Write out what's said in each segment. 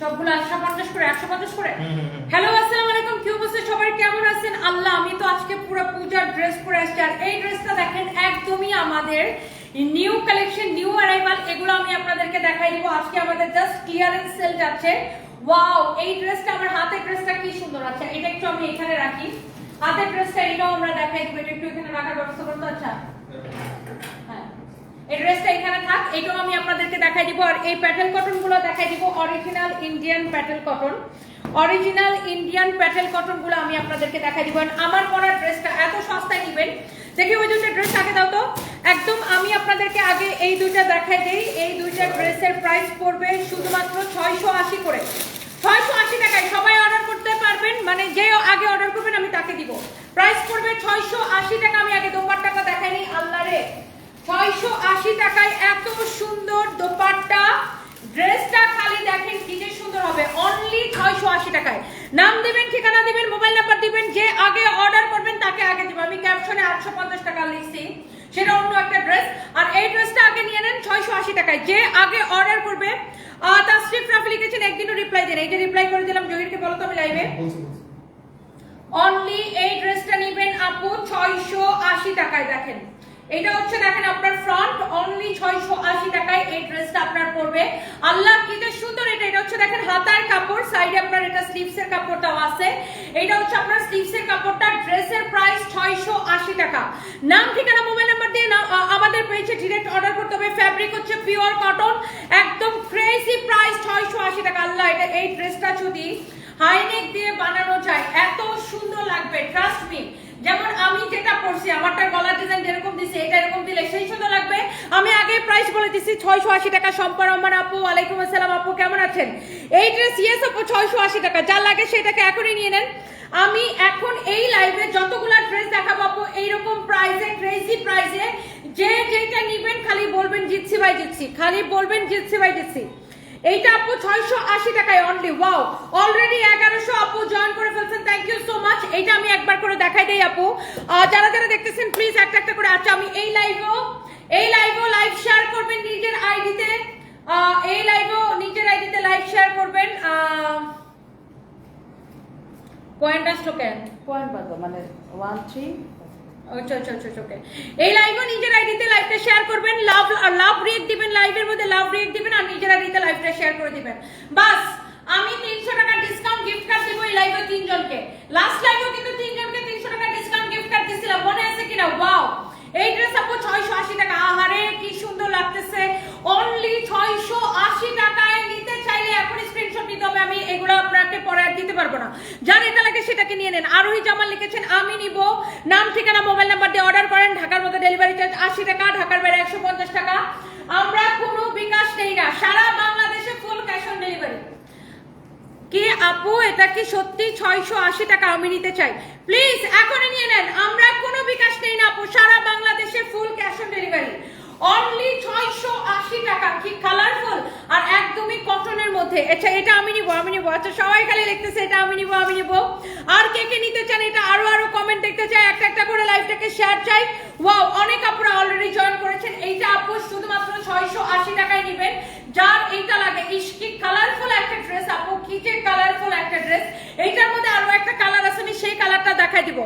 সবগুলো একশো পঞ্চাশ করে একশো পঞ্চাশ করে। হ্যালো আসসালামু আলাইকুম কি অবস্থা? সবাই কেমন আছেন? আল্লাহ আমি তো আজকে পুরো পূজার ড্রেস পরে আসছি। আর এই ড্রেসটা দেখেন একদমই আমাদের নিউ কালেকশন নিউ অ্যারাইভাল এগুলো আমি আপনাদেরকে দেখাই দিব। আজকে আমাদের জাস্ট ক্লিয়ারেন্স সেল যাচ্ছে। ওয়াও এই ড্রেসটা আমার হাতের ড্রেসটা কি সুন্দর। আছে এটা একটু আমি এখানে রাখি। হাতের ড্রেসটা এটাও আমরা দেখাই দিব এটা একটু এখানে রাখার ব্যবস্থা করতে আচ্ছা। একদম আমি আপনাদেরকে আগে এই দুইটা এই দুইটা ড্রেসের প্রাইস পড়বে শুধুমাত্র ছয়শো আশি করে। ছয়শো আশি টাকায় সবাই অর্ডার করতে পারবেন মানে যে আগে অর্ডার করবেন, আমি তাকে দিব। প্রাইস পড়বে ছয়শো আশি টাকা আমি আগে দোপার টাকা দেখাই নি আল্লাহ রে ছয়শো আশি টাকায় এত সুন্দর দোপাট্টা ড্রেসটা খালি দেখেন কি যে সুন্দর হবে। অনলি ছয়শো আশি টাকায়। নাম দিবেন ঠিকানা দিবেন মোবাইল নাম্বার দিবেন যে আগে অর্ডার করবেন তাকে আগে দিব। আমি ক্যাপশনে আটশো পঞ্চাশ টাকা লিখছি। সেটা অন্য একটা ড্রেস আর এই ড্রেসটা আগে নিয়ে নেন ছয়শো আশি টাকায়। যে আগে অর্ডার করবে তাসরিফ রাফি লিখেছেন একদিনও রিপ্লাই দেন। এইটা রিপ্লাই করে দিলাম জহিরকে বলো তো আমি লাইভে বলছি, বলছি। অনলি এই ড্রেসটা নেবেন আপু ছয়শো আশি টাকায় দেখেন। এটা হচ্ছে দেখেন আপনার ফ্রন্ট অনলি ছয়শো আশি টাকায় এই ড্রেসটা আপনার পড়বে আল্লাহ কি যে সুন্দর এটা এটা হচ্ছে দেখেন হাতার কাপড় সাইডে আপনার এটা স্লিভস এর কাপড়টাও আছে। এটা হচ্ছে আপনার স্লিভস এর কাপড়টা ড্রেসের প্রাইস ছয়শো আশি টাকা। নাম, ঠিকানা মোবাইল নাম্বার দিয়ে আমাদের পেজে ডিরেক্ট অর্ডার করতে হবে। ফ্যাব্রিক হচ্ছে পিওর কটন একদম ক্রেজি প্রাইস ছয়শো আশি টাকা। আল্লাহ, এটা এই ড্রেসটা যদি হাইনেক দিয়ে বানানো যায়, এত সুন্দর লাগবে ট্রাস্ট মি যেমন আমি যেটা পরছি আমারটা গলার ডিজাইন যেরকম দিছে, এটা এরকম দিলে সেই সুন্দর লাগবে। আমি আগে প্রাইস বলে দিছি, ছয়শো আশি টাকা। সম্পর রহমান আপু, ওয়ালাইকুম আসসালাম আপু, কেমন আছেন? এই ড্রেস ইয়েস আপু, ছয়শো আশি টাকা। যা লাগে সেটাকে এখনই নিয়ে নেন। আমি এখন এই লাইভে যতগুলা ড্রেস দেখাবো আপু, এইরকম প্রাইসে ক্রেজি প্রাইসে যে যেটা নিবেন খালি বলবেন জিতছি ভাই জিতছি খালি বলবেন জিতছি ভাই জিতছি এইটা আপু ছয়শো আশি টাকায় অনলি ওয়াও অলরেডি এগারোশো আপু জয়েন করে ফেলছেন থ্যাংক ইউ সো মাচ এইটা আমি একবার করে দেখাই দেই আপু। যারা যারা দেখতেছেন প্লিজ একটা একটা করে আচ্ছা আমি এই লাইভও এই লাইভও লাইভ শেয়ার করবেন নিজের আইডিতে এই লাইভও নিজের আইডিতে লাইভ শেয়ার করবেন। পয়েন্ট আসলো কেন? পয়েন্ট মানে ওয়ান থ্রি আচ্ছা আচ্ছা আচ্ছা okay. এই লাইভও নিজের শেয়ার করবেন। লাভ লাভ রেট দিবেন লাইভের মধ্যে লাভ রেট দিবেন আর নিজের আইডিতে লাইভটা শেয়ার করে দিবেন। বাস, আমি তিনশো টাকা ডিসকাউন্ট গিফট কার্ড দিব এই লাইভে তিনজনকে। লাস্ট লাইভেও কিন্তু তিনজনকে তিনশো টাকা ডিসকাউন্ট গিফট কার্ড মনে আছে কিনা? ওয়াও এই ড্রেস ছয়শো আশি টাকা। আহারে, কি সুন্দর লাগতেছে। অনলি ছয়শো আশি টাকায় নিতে চাইলে এখন স্ক্রিনশট নিতে হবে। আমি এগুলো আপনাকে পরে আর দিতে পারব না। যার এটা লাগে সেটাকে নিয়ে নেন। আরোহী জামাল লিখেছেন, আমি নিব। নাম, ঠিকানা মোবাইল নাম্বার দিয়ে অর্ডার করেন। ঢাকার মধ্যে ডেলিভারি চার্জ আশি টাকা, ঢাকার বাইরে একশো পঞ্চাশ টাকা। আমরা কোনো বিকাশ নেই না। সারা বাংলাদেশে ফুল ক্যাশ অন ডেলিভারি কি আপু, এটা কি সত্যি? ছয়শো আশি টাকা আমি নিতে চাই। প্লিজ, এখনই নিয়ে নেন। আমরা কোনো বিকাশ নেই না আপু, সারা বাংলাদেশে full cash on delivery only ছয়শো আশি টাকা কি কালারফুল আর একদমই কটনের মধ্যে। আচ্ছা এটা আমি নিবো আমি নিবো। আচ্ছা সবাই খালি লিখতেছে, এটা আমি নিবো আমি নিবো। আর কে কে নিতে চান, এটা আরও আরও কমেন্ট দেখতে চাই। একটা একটা করে লাইভটাকে শেয়ার চাই। ওয়াও অনেক আপুরা অলরেডি জয়েন করেছেন। এইটা আপু শুধুমাত্র ছয়শো আশি টাকায় নিবেন। যার এইটা লাগে ইস কি কালারফুল একটা ড্রেস আপু, কি যে কালারফুল একটা ড্রেস এইটার মধ্যে আরও একটা কালার আছে, আমি সেই কালারটা দেখাই দিব।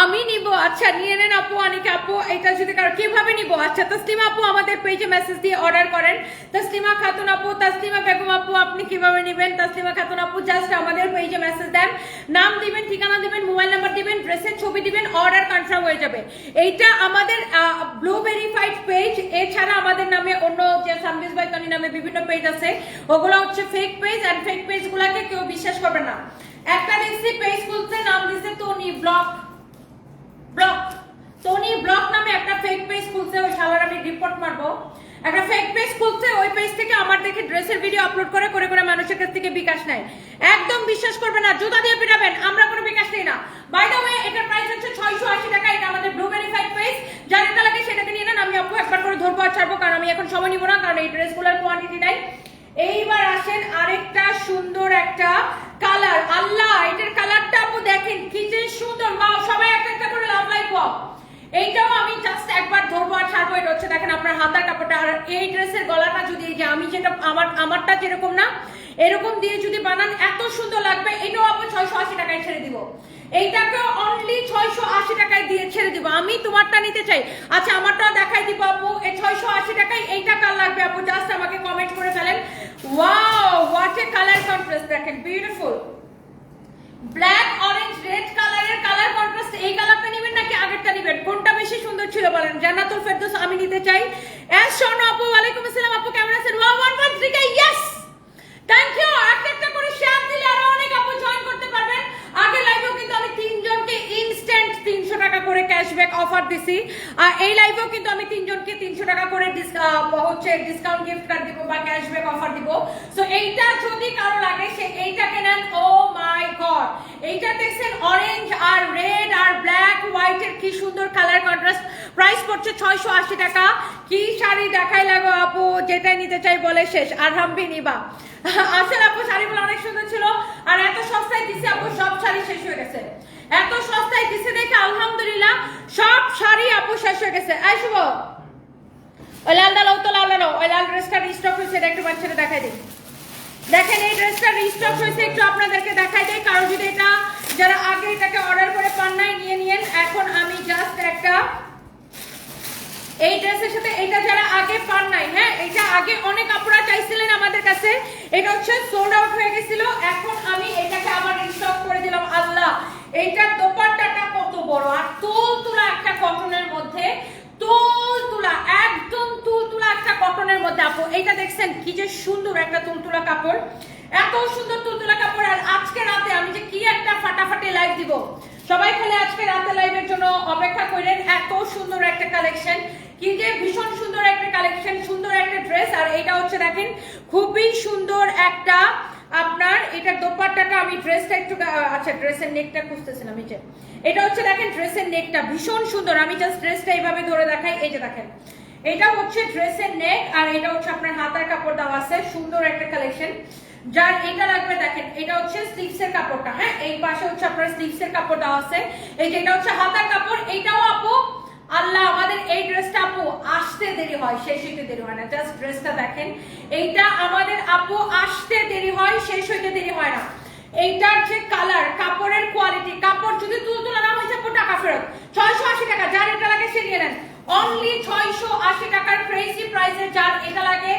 আমি নিব। আচ্ছা নিয়ে নেন আপু অনেক আপু। এটা যদি কারও কীভাবে নিব? আচ্ছা তসলিমা আপু আমাদের পেজে মেসেজ দিয়ে অর্ডার করেন। তসলিমা খাতুন আপু, তসলিমা বেগম আপু, আপনি কীভাবে নেবেন? তসলিমা খাতুন আপু জাস্ট আমাদের পেজে মেসেজ দেন। নাম দিবেন, ঠিকানা দিবেন মোবাইল নাম্বার দিবেন ড্রেসের ছবি দিবেন অর্ডার কনফার্ম হয়ে যাবে। এইটা আমাদের ব্লু ভেরিফাইড পেজ এছাড়া আমাদের নামে অন্য যে সামবিজ বাইকানি নামে বিভিন্ন পেজ আছে। ওগুলো হচ্ছে ফেক পেজ আর ফেক পেজ গুলাকে কেউ বিশ্বাস করবে না। একটা দেখছি পেজ খুলছে, নাম Tony blog block Tony block নামে একটা ফেক পেজ খুলছে, ওই শালার আমি রিপোর্ট মারবো। একটা ফেক পেজ খুলছে, ওই পেজ থেকে আমার দেখে ড্রেসের ভিডিও আপলোড করে করে করে মানুষের কাছ থেকে বিকাশ নেয়। একদম বিশ্বাস করবে না, জুতা দিয়ে পিটাবেন, আমরা কোনো বিকাশ নেই না। বাই দ্য ওয়ে এটার প্রাইস হচ্ছে ছয়শো আশি টাকা, এটা আমাদের ব্লু ভেরিফাইড পেজ যার এটা লাগে সেটাকে নিয়ে নেন, আমি আপু একবার করে ধরবো আর ছাড়বো, কারণ আমি এখন সময় নিব না, কারণ এই ড্রেসগুলোর কোয়ান্টিটি নাই। এইবার আসেন আরেকটা সুন্দর একটা কালার আল্লাহ, এটার কালারটা আপু দেখেন, কি যে সুন্দর। মা, সবাই একটা একটা করে লাভ লাইক এইটাও আমি জাস্ট একবার ধরবো আর ছাড়বো, এটা হচ্ছে দেখেন আপনার হাতার কাপড়টা। আর এই ড্রেসের গলাটা যদি এই যে আমি যেটা, আমার, আমারটা যেরকম না, এরকম দিয়ে যদি বানান, এত সুন্দর লাগবে, এটাও আপু ছয়শো আশি টাকায় ছেড়ে দিব। এইটাকে অনলি ছয়শো আশি টাকায় দিয়ে ছেড়ে দিব। আমি তোমারটা নিতে চাই। আচ্ছা আমারটা দেখাই দিব আপু। এই ছয়শো আশি টাকায় এইটা কার লাগবে আপু? জাস্ট আমাকে কমেন্ট করে ফেলেন। Wow what a colour contrast দেখেন বিউটিফুল ব্ল্যাক অরেঞ্জ রেড কালারের কালার কন্ট্রাস্ট এই কালারটা নেবেন নাকি আগেরটা নেবেন? কোনটা বেশি সুন্দর ছিল বলেন? জান্নাতুল ফেরদৌস, আমি নিতে চাই। এস, স্বর্ণ আপু, ওয়ালাইকুম আসসালাম আপু, কেমন আছেন? ওয়া ওয়ান ওয়ান থ্রি কে ইয়েস থ্যাংক ইউ একটা একটা করে শেয়ার দিলে আরও অনেক আপু জয়েন করতে পারবেন। আগে লাইভেও কিন্তু আমি ইনস্ট্যান্ট তিনশো টাকা করে ক্যাশব্যাক অফার দিছি। আর এই লাইভেও কিন্তু আমি তিনজনকে তিনশো টাকা করে হচ্ছে ডিসকাউন্ট গিফট কার্ড দিব বা ক্যাশব্যাক অফার দিব। সো এইটা যদি কারও লাগে, সে এইটাকে নেন ও মাই গড এইটা দেখছেন অরেঞ্জ আর রেড আর ব্ল্যাক হোয়াইট এর কি সুন্দর কালার কন্ট্রাস্ট প্রাইস পড়ছে ছয়শো আশি টাকা। কি শাড়ি দেখাই লাগো আপু? যেটাই নিতে চাই বলে শেষ। আর হাম্পি নিবা। আসলে আপু, শাড়িগুলো অনেক সুন্দর ছিল। আর এত সস্তায় দিছে আপু, সব শাড়ি শেষ হয়ে গেছে। এত আলহামদুলিল্লাহ সব শাড়ি আপু শেষ হয়ে গেছে। আই শুভ। ওই লাল ডালো তো লাল ডালো ওই লাল ড্রেসটা রিস্টক হয়েছে, এটা একটু বাচ্চাটা দেখাই দিই। দেখেন, এই ড্রেসটা রিস্টক হয়েছে, একটু আপনাদেরকে দেখাই দেয় কারও যদি এটা যারা আগে এটাকে অর্ডার করে পান নাই, নিয়ে নিয়েন। এখন আমি জাস্ট একটা এই ড্রেসের সাথে এটা যারা আগে পান নাই হ্যাঁ এটা আগে অনেক আপুরা চাইছিলেন আমাদের কাছে। এটা হচ্ছে সোল্ড আউট হয়ে গেছিল। এখন আমি এটাকে আবার রিস্টক করে দিলাম। আল্লাহ, এইটার দোপাট্টাটা কত বড়, আর তুল তুলা একটা কটনের মধ্যে তুল তুলা একদম তুল তুলা একটা কটনের মধ্যে। আপু, এইটা দেখছেন কি যে সুন্দর একটা তুল তুলতুলা কাপড়। এত সুন্দর তুল তুলতুলা কাপড়, আর আজকে রাতে আমি যে কি একটা ফাটাফাটি লাইভ দিব। সবাই খালি আজকে রাতে লাইভের জন্য অপেক্ষা করেন, এত সুন্দর একটা কালেকশন কি যে ভীষণ সুন্দর একটা কালেকশন সুন্দর একটা ড্রেস আর এটা হচ্ছে দেখেন, খুবই সুন্দর একটা আপনার এটার দোপাট্টাটা আমি ড্রেসটা একটু আচ্ছা ড্রেসের নেকটা খুঁজতেছিলাম, এই যে। এটা হচ্ছে দেখেন ড্রেসের নেকটা ভীষণ সুন্দর। আমি জাস্ট ড্রেসটা এইভাবে ধরে দেখাই, এই যে দেখেন। এটা হচ্ছে ড্রেসের নেক আর এটা হচ্ছে আপনার হাতার কাপড় দেওয়া আছে, সুন্দর একটা কালেকশন যার এটা লাগবে দেখেন, এটা হচ্ছে স্লিভস এর কাপড়টা হ্যাঁ? এই পাশে হচ্ছে আপনার স্লিভস এর কাপড় দেওয়া আছে। এই যে এটা হচ্ছে হাতার কাপড় এইটাও আপু আল্লাহ আমাদের এই ড্রেসটা আপু আসতে দেরি হয়, শেষ হইতে দেরি হয় না। জাস্ট ড্রেসটা দেখেন। এইটা আমাদের আপু আসতে দেরি হয়, শেষ হইতে দেরি হয় না। এইটার যে কালার কাপড়ের কোয়ালিটি কাপড় যদি তুলতুলা না হয়েছে আপু টাকা ফেরত। ছয়শো আশি টাকা, যার এটা লাগে সে নিয়ে নেন। অনলি ছয়শো আশি টাকার ক্রেজি প্রাইসের যার এটা লাগে,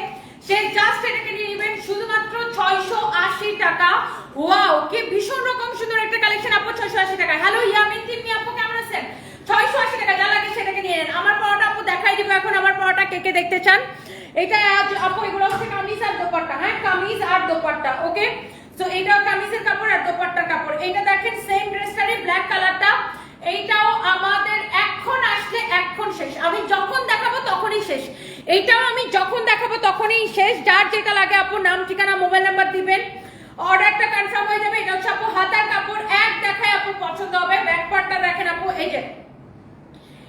সে জাস্ট এটাকে নিয়ে নেবেন। শুধুমাত্র ছয়শো আশি টাকা। ওয়াও কি ভীষণ রকম সুন্দর একটা কালেকশন আপু, ছয়শো আশি টাকা। হ্যালো ইয়ামিন তিন্নি আপু কেমন আছেন ছয়শো আশি টাকা যা লাগে সেটাকে নিয়ে নেন। আমার পরোটা আপু দেখাই দিব এখন আমার পরোটা কে কে দেখতে চান। এটা আজ আপু, এগুলো হচ্ছে কামিজ আর দোপাট্টা হ্যাঁ? কামিজ আর দোপাট্টা, ওকে? তো এটা কামিজের কাপড় আর দোপাট্টার কাপড়। এটা দেখেন সেম ড্রেসটারই ব্ল্যাক কালারটা এইটাও আমাদের এখন আসলে এখন শেষ। আমি যখন দেখাবো তখনই শেষ। এইটাও আমি যখন দেখাবো তখনই শেষ। যার যেটা লাগে আপু, নাম, ঠিকানা, মোবাইল নাম্বার দিবেন। অর্ডারটা কনফার্ম হয়ে যাবে। এটা হচ্ছে আপু, হাতার কাপড়। এক দেখায় আপু, পছন্দ হবে। ব্যাক পার্টটা দেখেন আপু, এই যে।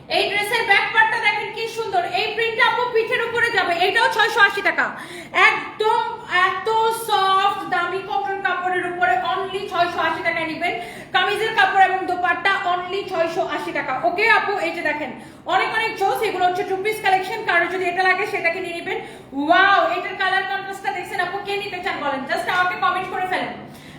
এই ড্রেসের ব্যাক পার্টটা দেখেন কি সুন্দর। এই প্রিন্টটা আপু পিঠের উপরে যাবে। এটাও ছয়শো আশি টাকা। একদম এত সফট দামি কটন কাপড়ের উপরে অনলি ছয়শো আশি টাকায় নেবেন। কামিজের কাপড় এবং দোপাট্টা অনলি ছয়শো আশি টাকা। ওকে আপু, এই যে দেখেন, অনেক অনেক জোস এগুলো হচ্ছে টু পিস কালেকশন কারও যদি এটা লাগে, সেটাকে নিয়ে নেবেন। ওয়াও এটার কালার কন্ট্রাস্টটা দেখছেন আপু, কে নিতে চান বলেন? জাস্ট আমাকে কমেন্ট করে ফেলেন।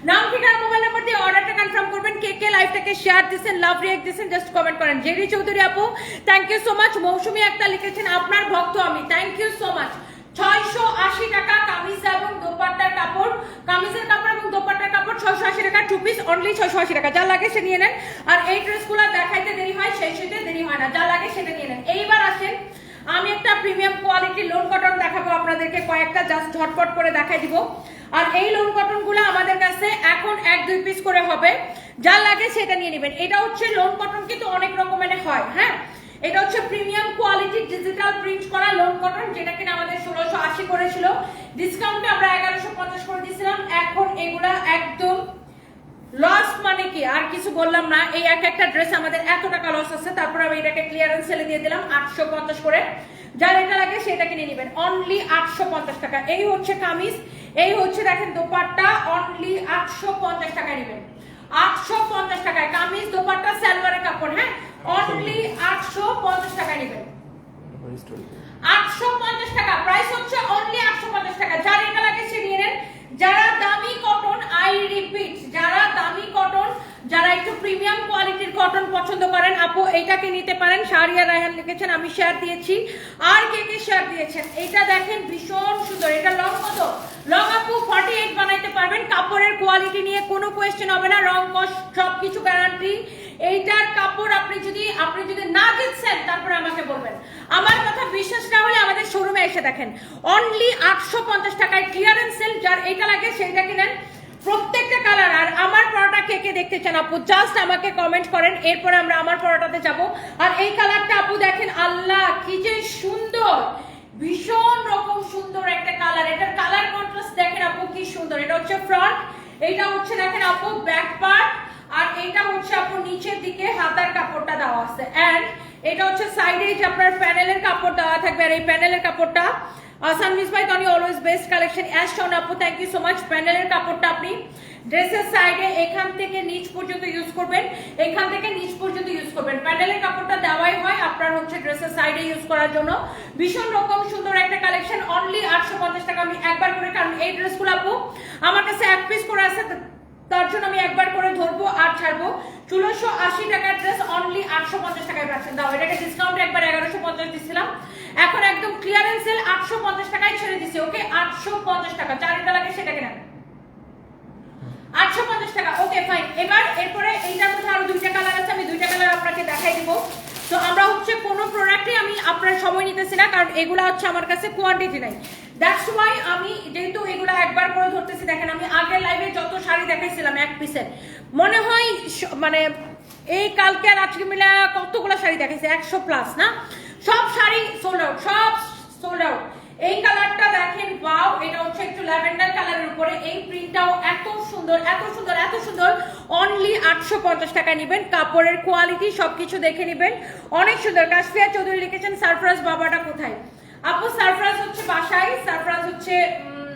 নাম ঠিকানা মোবাইল নাম্বার দিয়ে অর্ডারটা কনফার্ম করবেন। কে কে লাইভটাকে শেয়ার দিয়েছেন লাভ রিয়েক্ট দিয়েছেন জাস্ট কমেন্ট করেন। জেরি চৌধুরী আপু thank you so much Moushumi একটা লিখেছেন, আপনার ভক্ত আমি। থ্যাংক ইউ সো মাচ ছয়শো আশি টাকা কামিজ এবং দোপাট্টার কাপড়। কামিজের কাপড় এবং দোপাট্টার কাপড় ছয়শো আশি টাকা। টু পিস অনলি ছয়শো আশি টাকা। যা লাগে সে নিয়ে নেন। আর এই ড্রেসগুলো দেখাইতে দেরি হয়, সেই হইতে দেরি হয় না। যা লাগে সেটা নিয়ে নেন। এইবার আসেন। আমি একটা প্রিমিয়াম কোয়ালিটি লোন কটন দেখাবো আপনাদেরকে। কয়েকটা জাস্ট ঝটপট করে দেখাই দিব। আর এই লোন কটনগুলো আমাদের কাছে এখন এক, দুই পিস করে হবে। যা লাগে সেটা নিয়ে নেবেন। এটা হচ্ছে লোন কটন কিন্তু অনেক রকমের হয় হ্যাঁ? এটা হচ্ছে প্রিমিয়াম কোয়ালিটি ডিজিটাল প্রিন্ট করা লোন কটন যেটা কিনা আমাদের ষোলোশো আশি করেছিল। ডিসকাউন্টে আমরা এগারোশো পঞ্চাশ করে দিয়েছিলাম। এখন এগুলা একদম লস মানে কি? আর কিছু বললাম না। এই এক একটা ড্রেস আমাদের এত টাকা লস আছে, তারপর আমি এটাকে ক্লিয়ারেন্স সেলে দিয়ে দিলাম আটশো পঞ্চাশ করে। যার এটা লাগে সেটা কিনে নেবেন। অনলি আটশো পঞ্চাশ টাকা। এই হচ্ছে কামিজ। এই হচ্ছে দেখেন দোপাট্টা অনলি আটশো পঞ্চাশ টাকায় নেবেন। আটশো পঞ্চাশ টাকায় কামিজ দোপাট্টা সালোয়ারের কাপড় হ্যাঁ? অনলি আটশো পঞ্চাশ টাকায় নেবেন। আটশো পঞ্চাশ টাকা প্রাইস হচ্ছে অনলি আটশো পঞ্চাশ টাকা। যার এটা লাগে সে নিয়ে নেন যারা দামি কটন আই রিপিট যারা দামি কটন যারা একটু প্রিমিয়াম কোয়ালিটির কটন পছন্দ করেন, আপু, এইটাকে নিতে পারেন। শাহরিয়া রায়হান লিখেছেন, আমি শেয়ার দিয়েছি। আর কে কে শেয়ার দিয়েছেন? এটা দেখেন, ভীষণ সুন্দর। এটা লং কত? লং আপু ফর্টি এইট বানাইতে পারবেন। কাপড়ের কোয়ালিটি নিয়ে কোনো কোয়েশ্চেন হবে না। রং কস সব কিছু গ্যারান্টি এইটার কাপড় আপনি যদি আপনি যদি না দিচ্ছেন তারপরে আমাকে বলবেন। আমার কথা বিশ্বাস না হলে আমাদের শোরুমে এসে দেখেন। অনলি আটশো পঞ্চাশ টাকায় ক্লিয়ারেন্স সেল যার এইটা লাগে সেইটা কিনেন। প্রত্যেকটা কালার আর আমার পরোটা কে কে দেখতে চান আপু জাস্ট আমাকে কমেন্ট করেন, এরপরে আমরা আমার পরোটাতে যাব। আর এই কালারটা আপু দেখেন, আল্লাহ, কি যে সুন্দর! ভীষণ রকম সুন্দর একটা কালার এটার কালার কন্ট্রাস্ট দেখেন আপু, কি সুন্দর। এটা হচ্ছে ফ্রন্ট এটা হচ্ছে দেখেন আপু ব্যাক পার্ট আর এটা হচ্ছে আপু নিচের দিকে হাতার কাপড়টা দেওয়া আছে। এন্ড এটা হচ্ছে সাইডে যে আপনার প্যানেলের কাপড় দেওয়া থাকবে, আর এই প্যানেলের কাপড়টা সানভিস ভাই Toni always best collection ash town আপু থ্যাংক ইউ সো মাচ প্যানেলের কাপড়টা আপনি ড্রেসের সাইডে এখান থেকে নিচ পর্যন্ত ইউজ করবেন, এখান থেকে নিচ পর্যন্ত ইউজ করবেন। প্যানেলের কাপড়টা দেওয়াই হয় আপনার হচ্ছে ড্রেসের সাইডে ইউজ করার জন্য। ভীষণ রকম সুন্দর একটা কালেকশন অনলি আটশো পঞ্চাশ টাকা। আমি একবার করে, কারণ এই ড্রেসগুলো আপু, আমার কাছে এক পিস করে আছে তার জন্য আমি একবার করে ধরবো আর ছাড়বো। ষোলোশো আশি টাকার ড্রেস অনলি আটশো পঞ্চাশ টাকায় পাচ্ছেন। দাও, এটাকে ডিসকাউন্ট একবার এগারোশো পঞ্চাশ দিচ্ছিলাম এখন একদম ক্লিয়ারেন্স সেল আটশো পঞ্চাশ টাকায় ছেড়ে দিচ্ছি ওকে? আটশো পঞ্চাশ টাকা। চারটা লাগে সেটাকে নেন আটশো পঞ্চাশ টাকা। ওকে ফাইন এবার এরপরে এইটার মধ্যে আরও দুইটা কালার আছে, আমি দুইটা কালার আপনাকে দেখাই দিব। তো আমরা হচ্ছে কোনো প্রোডাক্টে আমি আপনার সময় নিতেছি না, কারণ এগুলা হচ্ছে আমার কাছে কোয়ান্টিটি নাই। দ্যাটস ওয়াই আমি যেহেতু এগুলা একবার করে ধরতেছি, দেখেন আমি আগের লাইভে যত শাড়ি দেখাইছিলাম এক পিসের মনে হয় মানে এই কালকে আর আজকে মিলে কতগুলো শাড়ি দেখাইছে? একশো প্লাস না? সব শাড়ি সোল্ড আউট সব সোল্ড আউট এই কালারটা দেখেন ওয়াও এটা হচ্ছে একটু ল্যাভেন্ডার কালারের উপরে। এই প্রিন্টটাও এত সুন্দর এত সুন্দর এত সুন্দর। অনলি আটশো পঞ্চাশ টাকা নেবেন, কাপড়ের কোয়ালিটি সবকিছু দেখে নেবেন। অনেক সুন্দর। কাশফিয়া চৌধুরী লিখেছেন সারফরাজ বাবাটা কোথায়? আপু সারফরাজ হচ্ছে বাসায় সারফরাজ হচ্ছে উম,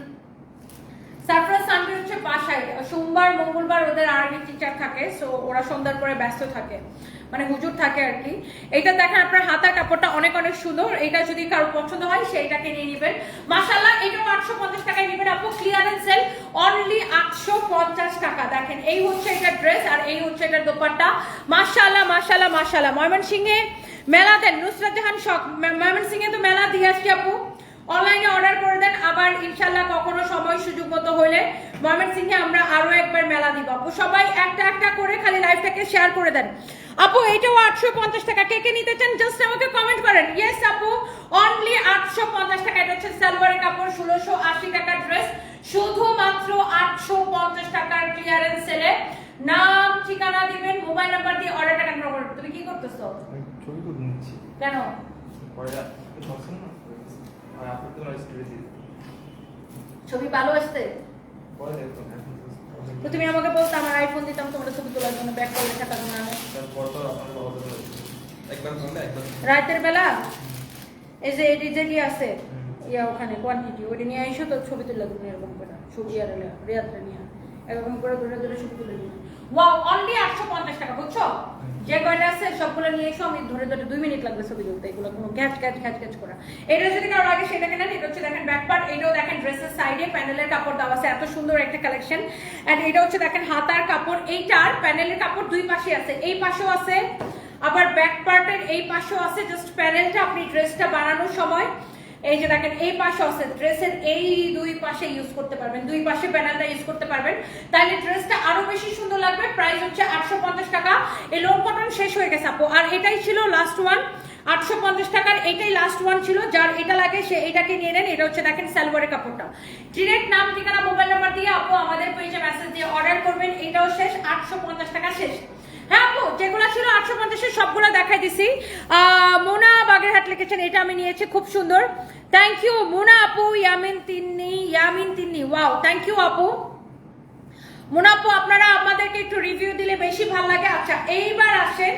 সারপ্রাইজ সানডে হচ্ছে বাসায়। সোমবার মঙ্গলবার ওদের আর্মি টিচার থাকে সো ওরা সন্ধ্যার পরে ব্যস্ত থাকে। মানে হুজুর থাকে আর কি। এটা দেখেন আপনার হাতার কাপড়টা অনেক অনেক সুন্দর। এটা যদি কারও পছন্দ হয় সেইটাকে নিয়ে নেবেন। মাসাল্লাহ এটাও আটশো পঞ্চাশ টাকায় নেবেন আপু। ক্লিয়ারেন্স সেল অনলি আটশো পঞ্চাশ টাকা। দেখেন এই হচ্ছে এটা ড্রেস আর এই হচ্ছে এটা দোপাট্টা। মাসাল্লাহ মাসাল্লাহ মাসাল্লাহ ময়মনসিংহে মেলা দেন নুসরাত জাহান শখ। ময়মনসিংহে তো মেলা দিয়ে আসছি আপু? অনলাইনে অর্ডার করে দেন, আবার ইনশাল্লাহ কখনো সময় সুযোগ মতো হলে ময়মনসিংহে আমরা আরও একবার মেলা দিব। আপু, সবাই একটা একটা করে খালি লাইভটাকে শেয়ার করে দেন। আপু, এইটাও আটশো পঞ্চাশ টাকা। কে কে নিতে চান জাস্ট আমাকে কমেন্ট করেন। ইয়েস আপু অনলি আটশো পঞ্চাশ টাকা। এটা হচ্ছে সালোয়ারের কাপড়, ষোলোশো আশি টাকার ড্রেস শুধুমাত্র আটশো পঞ্চাশ টাকার ক্লিয়ারেন্স সেলে নাম, ঠিকানা দিবেন মোবাইল নাম্বার দিয়ে অর্ডারটা কনফার্ম করবেন। তুমি কি করতেছো আমি ছবি তুলে নিচ্ছি কেন? ছবি ভালো আসছে? তো তুমি আমাকে বলতে আমার আইফোন দিতাম তোমার ছবি তোলার জন্য ব্যাক করে টাকা জন্য রাতের বেলা? এই যে এটি যেটি আছে ইয়া ওখানে কোয়ান্টিটি ওইটা নিয়ে আইসো তো ছবি তুলে তুমি এরকম করে ছবি আর রিয়াদটা নিয়ে। এরকম করে ধরে ধরে ছবি তুলে দিবে ওয়াও অনলি আটশো পঞ্চাশ টাকা বুঝছ? যে কয়টা আছে সবগুলো নিয়ে এসো, আমি ধরে ধরে দুই মিনিট লাগবে ছবি তুলতে, এগুলো কোনো ক্যাচ ক্যাচ ক্যাচ ক্যাচ করা। এটা যদি কারও আগে সেটাকে নেন এটা হচ্ছে দেখেন ব্যাক পার্ট এটাও দেখেন ড্রেসের সাইডে প্যানেলের কাপড় দেওয়া আছে, এত সুন্দর একটা কালেকশন এন্ড এটা হচ্ছে দেখেন হাতার কাপড়, এইটার প্যানেলের কাপড় দুই পাশে আছে। এই পাশেও আছে, আবার ব্যাক পার্টের এই পাশেও আছে জাস্ট প্যানেলটা আপনি ড্রেসটা বানানোর সময়। এই যে দেখেন, এই পাশে আছে ড্রেসের এই দুই পাশে ইউজ করতে পারবেন, দুই পাশে প্যানেলটা ইউজ করতে পারবেন। তাহলে ড্রেসটা আরও বেশি সুন্দর লাগবে প্রাইস হচ্ছে আটশো পঞ্চাশ টাকা। এই লোন কটন শেষ হয়ে গেছে আপু, আর এটাই ছিল লাস্ট ওয়ান আটশো পঞ্চাশ টাকার এটাই লাস্ট ওয়ান ছিল, যার এটা লাগে সে এটাকে নিয়ে নেন, এটা হচ্ছে দেখেন সালোয়ারের কাপড়টা। ডিরেক্ট নাম, ঠিকানা মোবাইল নাম্বার দিয়ে আপু আমাদের পেজে মেসেজ দিয়ে অর্ডার করবেন, এটাও শেষ, আটশো পঞ্চাশ টাকা শেষ। হ্যাঁ যেগুলো ছিল আটশো পঞ্চাশের দেখাই দিছি। মোনা বাগেরহাট লিখেছেন এটা আমি নিয়েছি, খুব সুন্দর। থ্যাংক ইউ মোনা আপু, Yamin Yamin wow thank you আপু। মোনা আপু, আপনারা আমাদেরকে একটু রিভিউ দিলে বেশি ভালো লাগে। আচ্ছা এইবার আসেন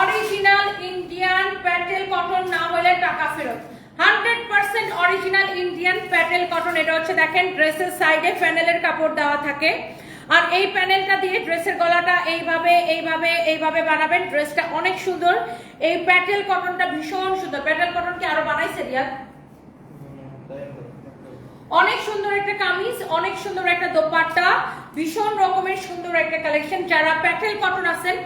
অরিজিনাল ইন্ডিয়ান প্যাটেল কটন না হলে টাকা ফেরত। Hundred percent original Indian Patel cotton এটা হচ্ছে দেখেন ড্রেসের সাইডে প্যানেলের কাপড় দেওয়া থাকে। আর এই প্যানেলটা দিয়ে ড্রেসের গলাটা এইভাবে এইভাবে এইভাবে বানাবেন। ড্রেসটা অনেক সুন্দর। এই প্যাটেল কটনটা ভীষণ সুন্দর। প্যাটেল কটন কি আরও বানাইছে রিয়াদ অনেক সুন্দর একটা কামিজ, অনেক সুন্দর একটা দোপাট্টা, ভীষণ রকমের সুন্দর একটা কালেকশন যারা প্যাটেল কটন আছেন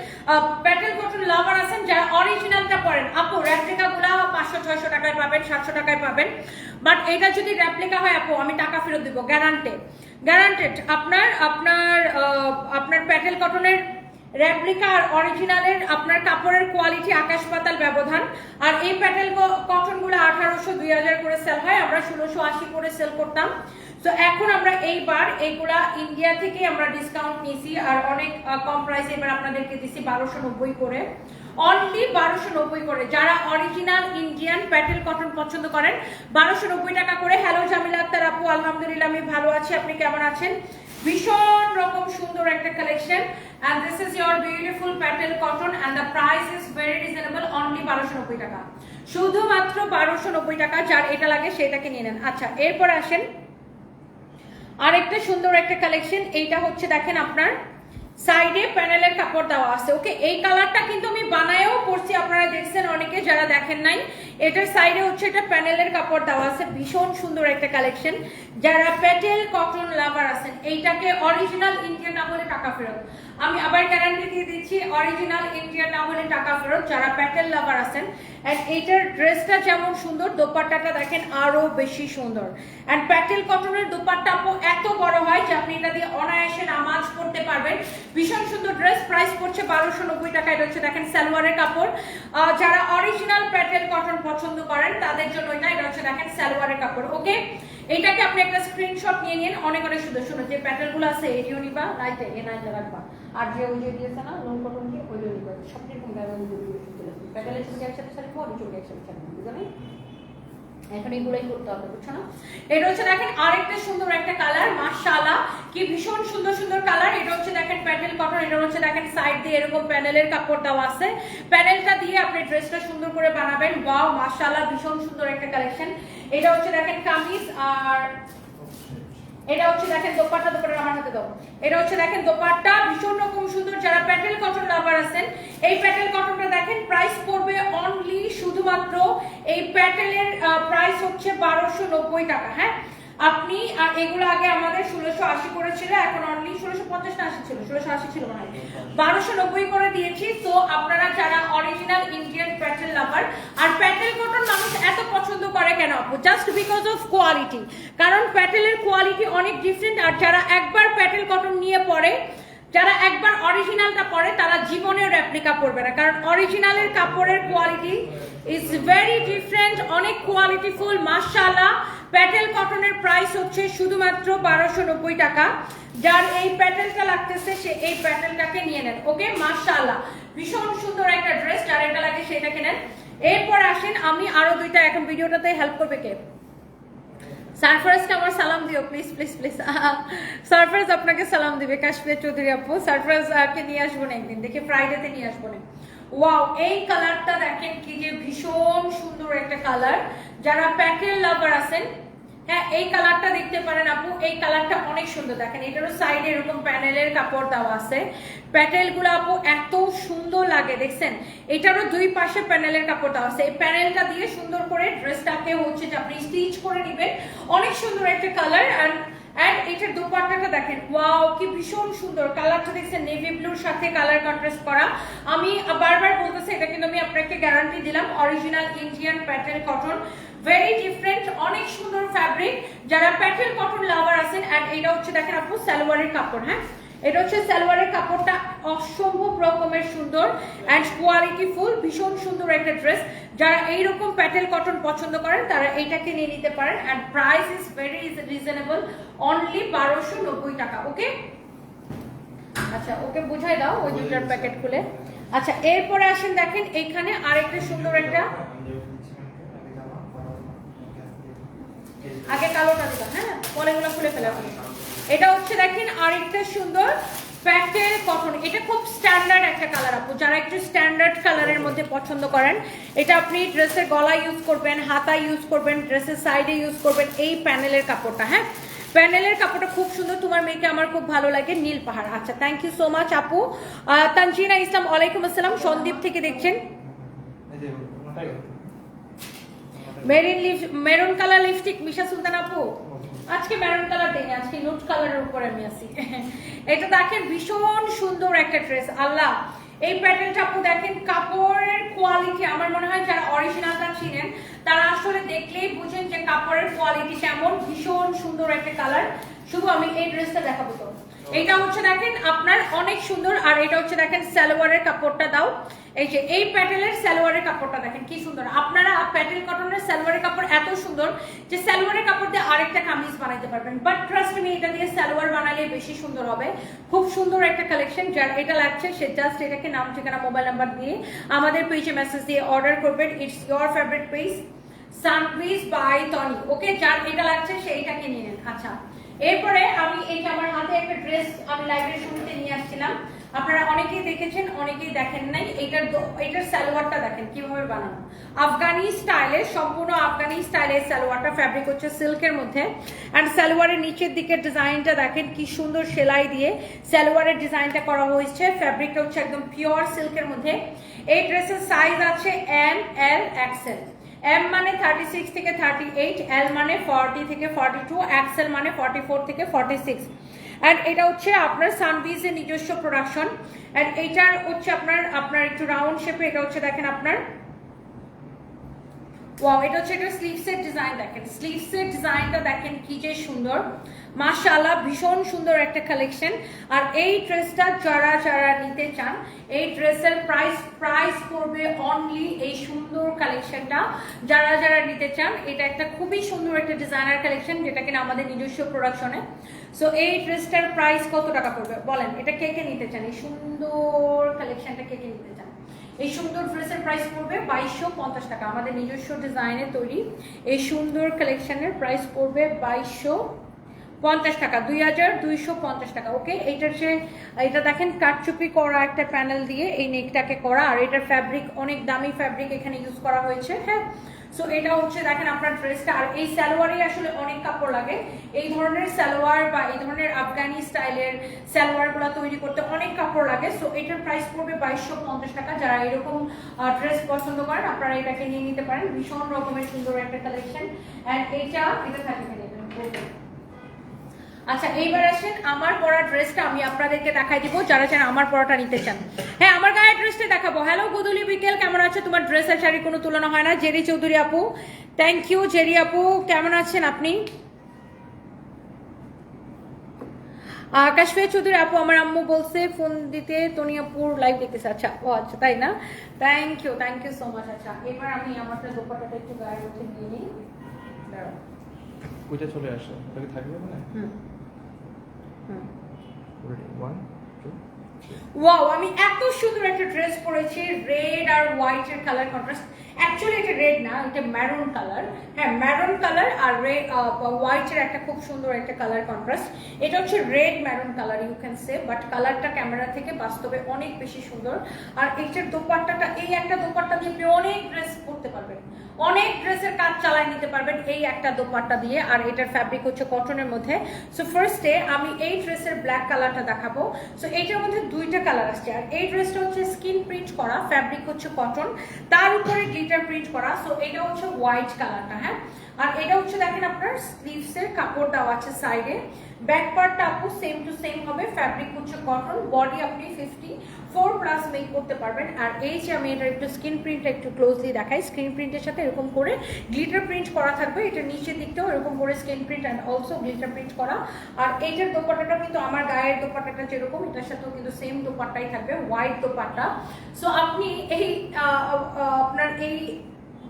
প্যাটেল কটন লাভার আছেন, যারা অরিজিনালটা পরেন, আপু রেপ্লিকা গুলা পাঁচশো, ছয়শো টাকায় পাবেন, সাতশো টাকায় পাবেন। বাট এটা যদি রেপ্লিকা হয়, আপু, আমি টাকা ফেরত দিব গ্যারান্টেড গ্যারান্টেড আপনার আপনার আপনার প্যাটেল কটনের রেপ্লিকা আর অরিজিনালের আপনার কাপড়ের কোয়ালিটি আকাশ পাতাল ব্যবধান। আর এই প্যাটেল কটনগুলো আঠারোশো, দুই হাজার করে সেল হয়, আমরা ষোলোশো আশি করে সেল করতাম। তো এখন আমরা এইবার এইগুলা ইন্ডিয়া থেকে আমরা ডিসকাউন্ট নিয়েছি আর অনেক কম প্রাইসে এবার আপনাদেরকে দিছি বারোশো নব্বই করে। অনলি বারোশো নব্বই করে। যারা অরিজিনাল ইন্ডিয়ান প্যাটেল কটন পছন্দ করেন, বারোশো নব্বই টাকা করে হ্যালো জামিলা আক্তার আপু, আলহামদুলিল্লাহ, আমি ভালো আছি, আপনি কেমন আছেন? ভীষণ রকম সুন্দর একটা collection and this is your beautiful petal cotton, and the price is very reasonable, only বারোশো নব্বই টাকা। শুধুমাত্র বারোশো নব্বই টাকা, যার এটা লাগে সেটাকে নিয়ে নেন। আচ্ছা এরপর আসেন আরেকটা সুন্দর একটা কালেকশন এইটা হচ্ছে দেখেন আপনার সাইডে প্যানেলের কাপড় দেওয়া আছে ওকে এই কালারটা কিন্তু আমি বানায়ও করছি, আপনারা দেখছেন অনেকে যারা দেখেন নাই এটার সাইডে হচ্ছে এটা প্যানেলের কাপড় দেওয়া আছে, ভীষণ সুন্দর একটা কালেকশন। যারা প্যাটেল কটন লাভার আছেন, এইটাকে অরিজিনাল ইন্ডিয়ান না হলে টাকা ফেরত। আমি আবার গ্যারান্টি দিয়ে দিচ্ছি, অরিজিনাল ইন্ডিয়ান না হলে টাকা ফেরত যারা প্যাটেল লাভার আছেন। অ্যান্ড এইটার ড্রেসটা যেমন সুন্দর, দোপাট্টাটা দেখেন আরও বেশি সুন্দর। অ্যান্ড প্যাটেল কটনের দোপাট্টা এত বড় হয় যে আপনি এটা দিয়ে অনায়াসে নামাজ পড়তে পারবেন। ভীষণ সুন্দর ড্রেস প্রাইস পড়ছে বারোশো নব্বই টাকা, এটা হচ্ছে দেখেন সালোয়ারের কাপড়। যারা অরিজিনাল প্যাটেল কটন পছন্দ করেন, তাদের জন্য না এটা হচ্ছে দেখেন সালোয়ারের কাপড় ওকে এইটাকে আপনি একটা স্ক্রিনশট নিয়ে নিন, অনেক অনেক সুন্দর সুন্দর যে প্যাটেলগুলো আছে এটিও নিবা রাইতে এ নাইতে রাখবা আর যে ওই যে দিয়েছে না লোন কটন দিয়ে, ওই নিবা সব রকম প্যাটার্নের সঙ্গে একসাথে সাথে পরে চলবে একসাথে সাথে বুঝলো? এটা হচ্ছে দেখেন সুন্দর একটা কালার মাশাআল্লাহ, কি ভীষণ সুন্দর সুন্দর কালার এটা হচ্ছে দেখেন কটন এটা হচ্ছে দেখেন সাইড দিয়ে এরকম আছে। প্যানেলটা দিয়ে আপনি ড্রেসটা সুন্দর করে বানাবেন। মাশাআল্লাহ, ভীষণ সুন্দর একটা কালেকশন এটা হচ্ছে দেখেন কামিজ আর এটা হচ্ছে দেখেন দোপাট্টা আমার হাতে দাও। এটা হচ্ছে দেখেন দোপাট্টা, ভীষণ রকম সুন্দর। যারা প্যাটেল কটন লাভার আছেন, এই প্যাটেল কটনটা দেখেন প্রাইস পড়বে অনলি শুধুমাত্র এই প্যাটেলের প্রাইস হচ্ছে বারোশো নব্বই টাকা হ্যাঁ? আপনি এগুলো আগে আমাদের ষোলোশো আশি করেছিল, এখন অনলি ষোলোশো পঞ্চাশ না আশি ছিল, ষোলোশো আশি ছিল মনে বারোশো নব্বই করে দিয়েছি, তো আপনারা যারা অরিজিনাল ইন্ডিয়ান প্যাটেল লাভার আর প্যাটেল কটন মানুষ এত পছন্দ করে কেন জাস্ট বিকজ অফ কোয়ালিটি কারণ প্যাটেলের কোয়ালিটি অনেক ডিফারেন্ট আর যারা একবার প্যাটেল কটন নিয়ে পড়ে, যারা একবার অরিজিনালটা পরে তারা জীবনেও রেপ্লিকা পরবে না। কারণ অরিজিনালের কাপড়ের কোয়ালিটি ইজ ভেরি ডিফারেন্ট অনেক কোয়ালিটিফুল মাশাআল্লাহ। প্যাটেল কটনের প্রাইস হচ্ছে শুধুমাত্র বারোশো নব্বই টাকা। যার এই প্যাটেলটা লাগতেছে, সে এই প্যাটেলটাকে নিয়ে নেন, ওকে? মাশাআল্লাহ। ভীষণ সুন্দর একটা ড্রেস যার এটা লাগে সেটাকে নেন এরপর আসেন, আমি আরও দুইটা এখন ভিডিওটাতে হেল্প করবে কে? সারফরাজকে আমার সালাম দিও প্লিজ প্লিজ প্লিজ সারফরাজ আপনাকে সালাম দিবে, কাশ্মীর চৌধুরী আপু। সারফরাজ কে নিয়ে আসব না একদিন? দেখে ফ্রাইডেতে নিয়ে আসব না। ওয়াও এই কালারটা দেখেন কি যে ভীষণ সুন্দর একটা কালার। যারা প্যাটেল লাভার আছেন হ্যাঁ এই কালারটা দেখতে পারেন আপু, এই কালারটা অনেক সুন্দর। দেখেন, এটারও সাইডে এরকম প্যানেলের কাপড় দেওয়া আছে। প্যাটেলগুলো আপু এত সুন্দর লাগে, দেখছেন? এটারও দুই পাশে প্যানেলের কাপড় দেওয়া আছে। এই প্যানেলটা দিয়ে সুন্দর করে ড্রেসটাকে হচ্ছে যে আপনি স্টিচ করে নেবেন। অনেক সুন্দর একটা কালার। অ্যান্ড অ্যান্ড এটার দোপাট্টাটা দেখেন। ওয়াও কি ভীষণ সুন্দর। কালারটা দেখছেন নেভি ব্লুর সাথে কালার কন্ট্রাস্ট করা। আমি বারবার বলতেছি, এটা কিন্তু আমি আপনাকে গ্যারান্টি দিলাম original Indian Patel cotton very different অনেক সুন্দর ফ্যাব্রিক যারা প্যাটেল কটন লাভার আছেন অ্যান্ড এটা হচ্ছে দেখেন আপু, সালোয়ারের কাপড় হ্যাঁ? এটা হচ্ছে সালোয়ারের কাপড়টা অসম্ভব রকমের সুন্দর অ্যান্ড কোয়ালিটি ফুল ভীষণ সুন্দর একটা ড্রেস যারা এইরকম প্যাটেল কটন পছন্দ করেন, তারা এইটাকে নিয়ে নিতে পারেন। And price is very reasonable only বারোশো নব্বই টাকা ওকে আচ্ছা ওকে বুঝাই দাও ওই দুটার প্যাকেট খুলে। আচ্ছা এরপরে আসেন দেখেন এইখানে আরেকটা সুন্দর একটা আগে কালোটা দিলাম হ্যাঁ? পরেগুলো খুলে ফেলা। এটা হচ্ছে দেখেন আরেকটা সুন্দর প্যাটেল কটন। এটা খুব স্ট্যান্ডার্ড একটা কালার আপু। যারা একটু স্ট্যান্ডার্ড কালারের মধ্যে পছন্দ করেন এটা আপনি ড্রেসের গলায় ইউজ করবেন হাতায় ইউজ করবেন ড্রেসের সাইডে ইউজ করবেন এই প্যানেলের কাপড়টা হ্যাঁ? প্যানেলের কাপড়টা খুব সুন্দর, তোমার মেয়েকে আমার খুব ভালো লাগে, নীল পাহাড়। আচ্ছা থ্যাংক ইউ সো মাচ আপু। তানজিনা ইসলাম, ওয়ালাইকুম আসসালাম, সন্দীপ থেকে দেখছেন। Marine maroon colour lipstick Misha Sultan আপু। আজকে মেরুন কালার দেয়নি, আজকে নুট কালারের উপরে আমি আছি। এটা দেখেন, ভীষণ সুন্দর একটা ড্রেস আল্লাহ। এই প্যাটার্নটা আপু দেখেন, কাপড়ের কোয়ালিটি আমার মনে হয় যারা অরিজিনালটা ছিলেন তারা আসলে দেখলেই বুঝেন যে কাপড়ের কোয়ালিটি কেমন, ভীষণ সুন্দর একটা কালার শুধু আমি এই ড্রেসটা দেখাবো তো। এটা হচ্ছে দেখেন আপনার অনেক সুন্দর, আর এটা হচ্ছে দেখেন সালোয়ারের কাপড়টা দাও। এই যে, এই প্যাটেলের সালোয়ারের কাপড়টা দেখেন কি সুন্দর। আপনারা প্যাটেল কটনের সালোয়ারের কাপড় এত সুন্দর যে সালোয়ারের কাপড় দিয়ে আরেকটা কামিজ বানাইতে পারবেন। বাট ট্রাস্ট মি এটা দিয়ে সালোয়ার বানালে বেশি সুন্দর হবে। খুব সুন্দর একটা কালেকশন যার এটা লাগছে, সে জাস্ট এটাকে নাম, ঠিকানা মোবাইল নাম্বার দিয়ে আমাদের পেজে মেসেজ দিয়ে অর্ডার করবেন। ইটস ইয়োর ফেভারিট পেজ সানপ্লিজ বাই টনি ওকে যার এটা লাগছে সেইটাকে নিয়ে নেন। আচ্ছা এরপরে আমি এই যে আমার হাতে একটা ড্রেস আমি লাইব্রেরি শুরুতে নিয়ে আসছিলাম। আপনারা অনেকেই দেখেছেন, অনেকেই দেখেন নাই। এটার এটার সালোয়ারটা দেখেন, কীভাবে বানানো। আফগানি স্টাইলে সম্পূর্ণ আফগানি স্টাইলের সালোয়ারটা ফ্যাব্রিক হচ্ছে সিল্কের মধ্যে। অ্যান্ড সালোয়ারের নিচের দিকের ডিজাইনটা দেখেন, কি সুন্দর সেলাই দিয়ে সালোয়ারের ডিজাইনটা করা হয়েছে। ফ্যাব্রিকটা হচ্ছে একদম পিওর সিল্কের মধ্যে। এই ড্রেসের সাইজ আছে এম এল এক্সেল এম মানে থার্টি সিক্স থেকে থার্টি এইট এল মানে ফর্টি থেকে ফর্টি টু এক্সেল মানে ফর্টি ফোর থেকে ফর্টি সিক্স অ্যান্ড এটা হচ্ছে আপনার সানবিজের নিজস্ব প্রোডাকশন অ্যান্ড এইটার হচ্ছে আপনার আপনার একটু রাউন্ড শেপে এটা হচ্ছে দেখেন আপনার ওয়াও এটা হচ্ছে একটা স্লিভসের ডিজাইন দেখেন। স্লিভসের ডিজাইনটা দেখেন কি যে সুন্দর। মাশাআল্লাহ, ভীষণ সুন্দর একটা কালেকশন আর এই ড্রেসটা যারা যারা নিতে চান, এই ড্রেসের প্রাইস প্রাইস পড়বে অনলি এই সুন্দর কালেকশনটা যারা যারা নিতে চান, এটা একটা খুবই সুন্দর একটা ডিজাইনার কালেকশন যেটা কিনা আমাদের নিজস্ব প্রোডাকশনে সো এই ড্রেসটার প্রাইস কত টাকা পড়বে? বলেন, এটা কে কে নিতে চান? এই সুন্দর কালেকশনটা কে কে নিতে চান? এই সুন্দর ড্রেসের প্রাইস পড়বে বাইশশো পঞ্চাশ টাকা। আমাদের নিজস্ব ডিজাইনে তৈরি। এই সুন্দর কালেকশনের প্রাইস পড়বে বাইশশো পঞ্চাশ টাকা, দুই হাজার দুইশো পঞ্চাশ টাকা। ওকে এইটার যে এটা দেখেন কাটচুপি করা একটা প্যানেল দিয়ে এই নেকটাকে করা। আর এটার ফ্যাব্রিক অনেক দামি ফ্যাব্রিক এখানে ইউজ করা হয়েছে। হ্যাঁ সো এটা হচ্ছে, দেখেন আপনার ড্রেসটা আর এই সালোয়ারে আসলে অনেক কাপড় লাগে। এই ধরনের সালোয়ার বা এই ধরনের আফগানি স্টাইলের সালোয়ারগুলো তৈরি করতে অনেক কাপড় লাগে। সো এটার প্রাইস পড়বে বাইশশো পঞ্চাশ টাকা। যারা এরকম ড্রেস পছন্দ করেন, আপনারা এটাকে নিয়ে নিতে পারেন। ভীষণ রকমের সুন্দর একটা কালেকশন অ্যান্ড এটা এটা থাকে এখানে আচ্ছা এইবার আসেন আমার পরা ড্রেসটা আমি আপনাদেরকে দেখাই দিব যারা যারা আমার পরাটা নিতে চান। হ্যাঁ আমার গায়ের ড্রেসটা দেখাবো। হ্যালো গুদুলি বিকেল কেমন আছে? তোমার ড্রেস আর শাড়ি কোনো তুলনা হয় না। জেরি চৌধুরী আপু থ্যাংক ইউ জেরি আপু কেমন আছেন আপনি? কাশ্মীর চৌধুরী আপু আমার আম্মু বলছে ফোন দিতে তনিয়াপুর লাইভ দেখতেছে আচ্ছা ও আচ্ছা তাই না? Thank you thank you so much আচ্ছা এবার আমি আমার দোপাটাটা একটু গায়ের মধ্যে নিয়ে নিই। দাঁড়াও। ওইটা চলে আসে? থাকবে মানে হুম। ওয়ান ওয়াও আমি এত সুন্দর একটা ড্রেস পরেছি রেড আর হোয়াইট এর কালার কন্ট্রাস্ট অ্যাকচুয়ালি এটা রেড না, এটা ম্যারুন কালার হ্যাঁ ম্যারুন কালার আর রেড হোয়াইট এর একটা খুব সুন্দর একটা কালার কন্ট্রাস্ট এটা হচ্ছে red maroon colour you can say but কালারটা ক্যামেরা থেকে বাস্তবে অনেক বেশি সুন্দর। আর এইটার দোপাট্টাটা, এই একটা দোপাট্টা দিয়ে আপনি অনেক ড্রেস পরতে পারবেন। অনেক ড্রেসের কাজ চালায় নিতে পারবেন এই একটা দোপাট্টা দিয়ে, আর এটার ফ্যাব্রিক হচ্ছে কটনের মধ্যে। সো ফার্স্টে আমি এই ড্রেসের ব্ল্যাক কালারটা দেখাবো। সো এইটার মধ্যে দুইটা কালার আসছে, আর এই ড্রেসটা হচ্ছে স্কিন প্রিন্ট করা ফ্যাব্রিক হচ্ছে কটন তার উপরে গ্লিটার প্রিন্ট করা সো এটা হচ্ছে হোয়াইট কালারটা হ্যাঁ? আর এটা হচ্ছে দেখেন আপনার স্লিভসের কাপড় দেওয়া আছে সাইডে ব্যাক পার্টটা আপু সেম টু সেম হবে ফ্যাব্রিক হচ্ছে কটন বডি আপনি ফিফটি ফোর প্লাস মেক করতে পারবেন। আর এই যে আমি এটা একটু স্ক্রিন প্রিন্টটা একটু ক্লোজলি দেখাই স্ক্রিন প্রিন্টের সাথে এরকম করে গ্লিটার প্রিন্ট করা থাকবে। এটার নিচের দিকটাও এরকম করে screen print and also glitter print করা। আর এইটার দোপাট্টাটা কিন্তু আমার গায়ের দোপাট্টাটা যেরকম, এটার সাথেও কিন্তু সেম দোপাট্টাই থাকবে হোয়াইট দোপাট্টা। সো আপনি এই আপনার এই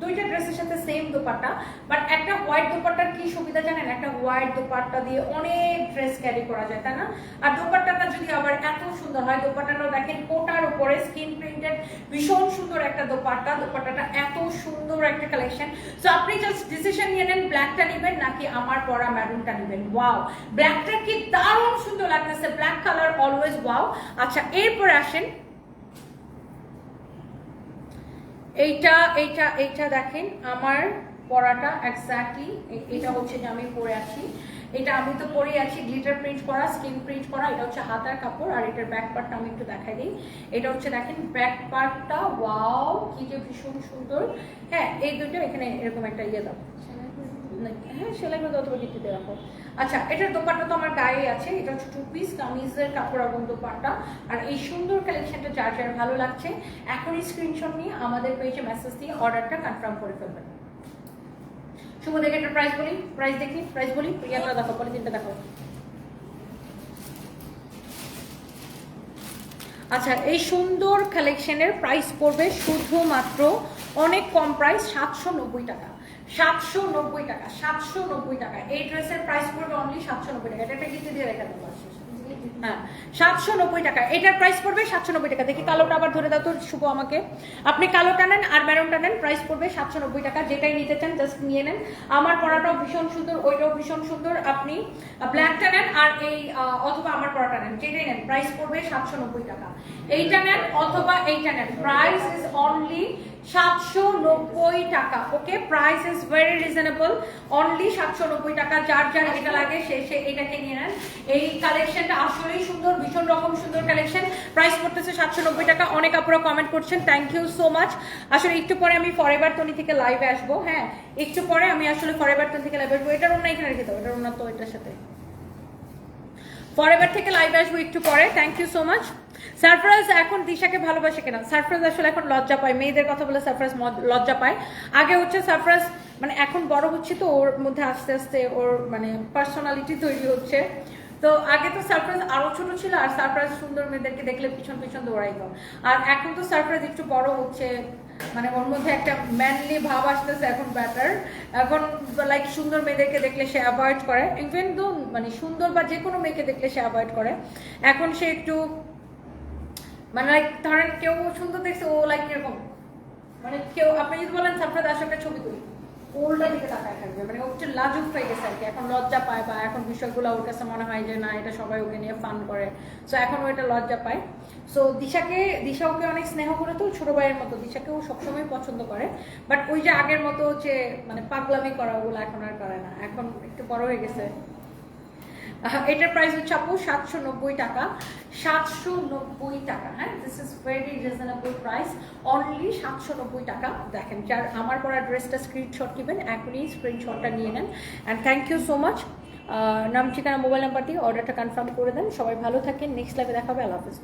দুইটা ড্রেসের সাথে সেম দোপাট্টা বাট একটা হোয়াইট দোপাট্টার কি সুবিধা জানেন? একটা হোয়াইট দোপাট্টা দিয়ে অনেক ড্রেস ক্যারি করা যায়, তাই না? আর দোপাট্টাটা যদি আবার এত সুন্দর হয়, দোপাট্টাটাও দেখেন কোটার উপরে স্কিন প্রিন্টেড ভীষণ সুন্দর একটা দোপাট্টা, দোপাট্টাটা এত সুন্দর একটা কালেকশন সো আপনি জাস্ট ডিসিশন নিয়ে নেন ব্ল্যাকটা নেবেন নাকি আমার পরা ম্যারুনটা নেবেন? ওয়াও ব্ল্যাকটা কি দারুণ সুন্দর লাগতেছে ব্ল্যাক কালার অলওয়েজ ওয়াও আচ্ছা এরপরে আসেন এইটা এইটা এইটা দেখেন, আমার পরাটা এক্স্যাক্টলি এটা হচ্ছে যে আমি পরে আছি। এটা আমি তো পরে আছি গ্লিটার প্রিন্ট করা স্কিন প্রিন্ট করা, এটা হচ্ছে হাতার কাপড়, আর এটার ব্যাক পার্টটা আমি একটু দেখাই দিই। এটা হচ্ছে দেখেন ব্যাক পার্টটা ওয়াও কি যে ভীষণ সুন্দর। হ্যাঁ এই দুটো এখানে এরকম একটা ইয়ে দাও। হ্যাঁ সেলাই করে অথবা গিফটিতে রাখো আচ্ছা এটার দোপাট্টা তো আমার গায়ে আছে। এটা হচ্ছে টু পিস কামিজের কাপড় এবং দোপাট্টা। আর এই সুন্দর কালেকশনটা যার যার ভালো লাগছে, এখনই স্ক্রিনশট নিয়ে আমাদের পেজে মেসেজ দিয়ে অর্ডারটা কনফার্ম করে ফেলবেন। শুভ দেখে একটা প্রাইস বলি। প্রাইস দেখি প্রাইস বলি। প্রিয়াটা দেখো পরে তিনটা দেখো। আচ্ছা এই সুন্দর কালেকশনের প্রাইস পড়বে শুধুমাত্র অনেক কম প্রাইস সাতশো নব্বই টাকা। সাতশো নব্বই টাকা, সাতশো নব্বই টাকা। এই ড্রেসের প্রাইস পড়বে অনলি সাতশো নব্বই টাকা। এটা একটা গিফট দিয়ে রেখে দেবো। হ্যাঁ সাতশো নব্বই টাকা। এটার প্রাইস পড়বে সাতশো নব্বই টাকা। দেখি, কালোটা আবার ধরে দাও তো, শুভ আমাকে। আপনি কালোটা নেন আর ম্যারনটা নেন প্রাইস পড়বে সাতশো নব্বই টাকা। যেটাই নিতে চান জাস্ট নিয়ে নেন। আমার পড়াটাও ভীষণ সুন্দর, ওইটাও ভীষণ সুন্দর। আপনি ব্ল্যাকটা নেন আর এই অথবা আমার পড়াটা নেন। যেটাই নেন প্রাইস পড়বে সাতশো নব্বই টাকা। এইটা নেন অথবা এইটা নেন। প্রাইস ইজ অনলি সাতশো নব্বই টাকা okay price is very reasonable only সাতশো নব্বই টাকা, যার যার এটা লাগে সে সে এটাকে নিয়ে নেন। এই কালেকশনটা আসলেই সুন্দর, ভীষণ রকম সুন্দর কালেকশন প্রাইস পড়তেছে সাতশো নব্বই টাকা। অনেক আপনারা কমেন্ট করছেন থ্যাংক ইউ সো মাচ আসলে একটু পরে আমি ফরেভার তনি থেকে লাইভে আসব। হ্যাঁ একটু পরে আমি আসলে ফরেভার তনি থেকে লাইভে আসব। এটার অন্য এখানে রেখে দেবো এটার অন্য তো এটার সাথে। ফরএভার থেকে লাইভ আসব একটু পরে। Thank you so much surprise এখন দিশাকে ভালোবাসে কেনা? সারপ্রাইজ আসলে এখন লজ্জা পায়। মেয়েদের কথা বলে সারপ্রাইজ লজ্জা পায়। আগে হচ্ছে সারপ্রাইজ মানে এখন বড় হচ্ছে তো, ওর মধ্যে আস্তে আস্তে ওর মানে পার্সোনালিটি তৈরি হচ্ছে। তো আগে তো সারপ্রাইজ আরও ছোট ছিল আর সারপ্রাইজ সুন্দর মেয়েদেরকে দেখলে পিছন পিছন দৌড়াইতো। আর এখন তো সারপ্রাইজ একটু বড় হচ্ছে মানে ওর মধ্যে একটা ম্যানলি ভাব আসতেছে এখন ব্যাটার এখন লাইক সুন্দর মেয়েদেরকে দেখলে সে অ্যাভয়েড করে। ইভেন দো মানে সুন্দর বা যে কোনো মেয়েকে দেখলে সে অ্যাভয়েড করে। এখন সে একটু মানে লাইক ধরেন কেউ সুন্দর দেখছে, ও লাইক এরকম। মানে কেউ, আপনি যদি বলেন সারপ্রাইজ আসো একটা ছবি তুলি। ওল্টা দিকে তাকায় থাকবে। মানে ও একটু লাজুক হয়ে গেছে আর কি। এখন লজ্জা পায় বা এখন বিষয়গুলো ওর কাছে মনে হয় যে, না, এটা সবাই ওকে নিয়ে ফান করে। সো এখন ও এটা লজ্জা পায়। সো দিশাকে দিশা ওকে অনেক স্নেহ করে তো, ছোট ভাইয়ের মতো। দিশাকে ও সবসময় পছন্দ করে। বাট ওই যে আগের মতো যে মানে পাগলামি করা ওগুলো এখন আর করে না। এখন একটু বড় হয়ে গেছে। এটার প্রাইস হচ্ছে আপু সাতশো নব্বই টাকা। সাতশো নব্বই টাকা হ্যাঁ? This is very reasonable price only সাতশো নব্বই টাকা। দেখেন, যার আমার পরা ড্রেসটা স্ক্রিনশট নেবেন এখনই স্ক্রিনশটটা নিয়ে নেন। And thank you so much নাম, ঠিকানা মোবাইল নাম্বার দিয়ে অর্ডারটা কনফার্ম করে দেন। সবাই ভালো থাকেন নেক্সট লাইভে দেখাবে, আল্লাহ হাফিজ।